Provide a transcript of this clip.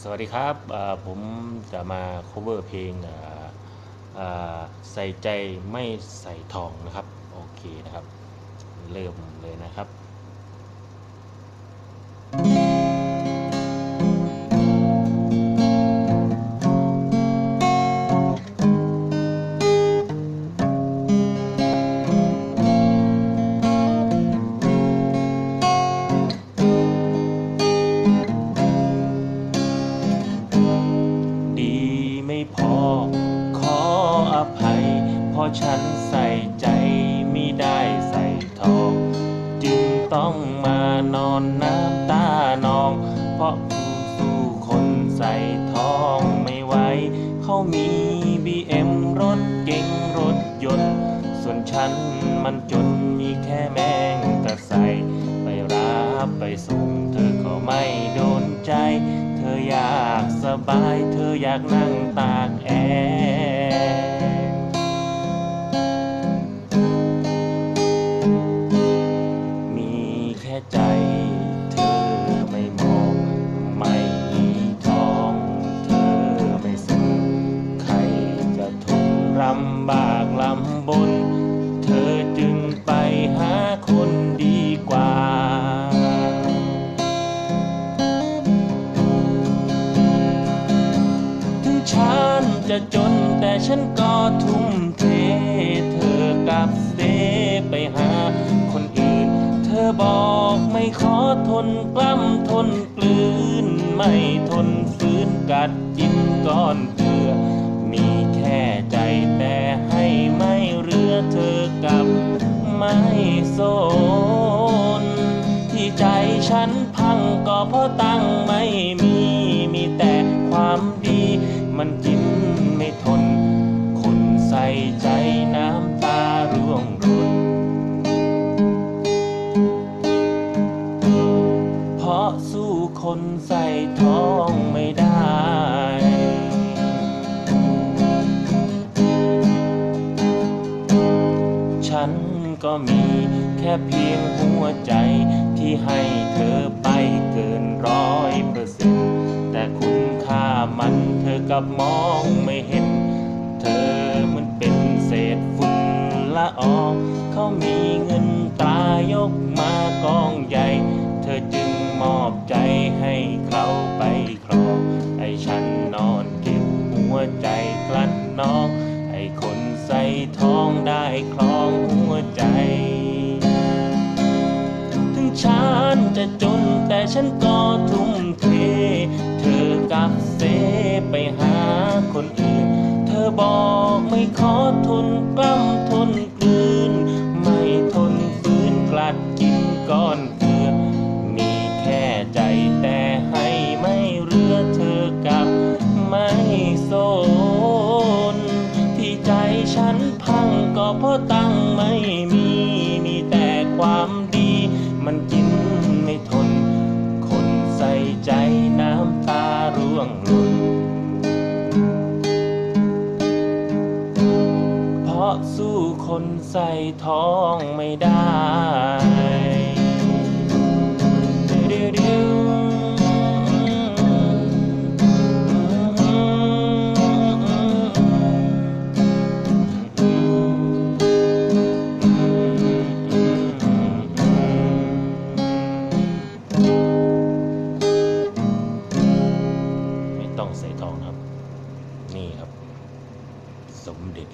สวัสดีครับผมจะมา cover เพลงเอ่อเอ่อใส่ใจไม่ใส่ทองนะครับ โอเคนะครับ เริ่มเลยนะครับ พอ ขออภัย เพราะฉันใส่ใจไม่ได้ใส่ทอง จึงต้องมานอนน้ำตานอง เพราะสู้คนใส่ทองไม่ไหวเขามีบีเอ็มรถเก๋งรถยนต์ ส่วนฉันมันจนมีแค่แมงกระใสไปรับไปส่งเธอก็ไม่โด บายเธออยากนั่งตากแอร์มีแค่ใจเธอไม่มองไม่มีทองเธอไม่สนใครจะทนลำบากลำบน จะจนแต่ฉันก็ทุ่มเท เธอกลับเสไปหาคนอื่น เธอบอกไม่ขอทนกล้ำทนกลืน ไม่ทนฝืนกัดกินก้อนเกลือ มีแค่ใจแต่ให้ไม่เรือเธอกลับไม่สนที่ใจฉันพังก็เพราะตังไม่มีมีแต่ความดี มันกินไม่ทน คนใส่ใจน้ำตาร่วงรุนเพราะสู้คนใส่ท้องไม่ได้ฉันก็มีแค่เพียงหัวใจที่ให้เธอไปเกินร้อยเปอร์เซ็นับมองไม่เห็น เธอมันเป็นเศษฝุ่นละอองเขามีเงินตรายกมากองใหญ่ เธอจึงมอบใจให้เขาไปครองไอ้ฉันนอนเก็บหัวใจกลั้นน้องให้คนใส่ทองได้ครองหัวใจ ถึงฉันจะจนแต่ฉันก็ทุ่ม ไม่ขอทนกล้ำทนกลืน ไม่ทนฝืนกลัดกินก้อนเกลือ มีแค่ใจแต่ให้ไม่เรือเธอกับไม่โซนที่ใจฉันพังก็เพราะตัง คนใส่ท้องไม่ได้ดิวไม่ต้องใส่ทองครับ นี่ครับ สมเด็จ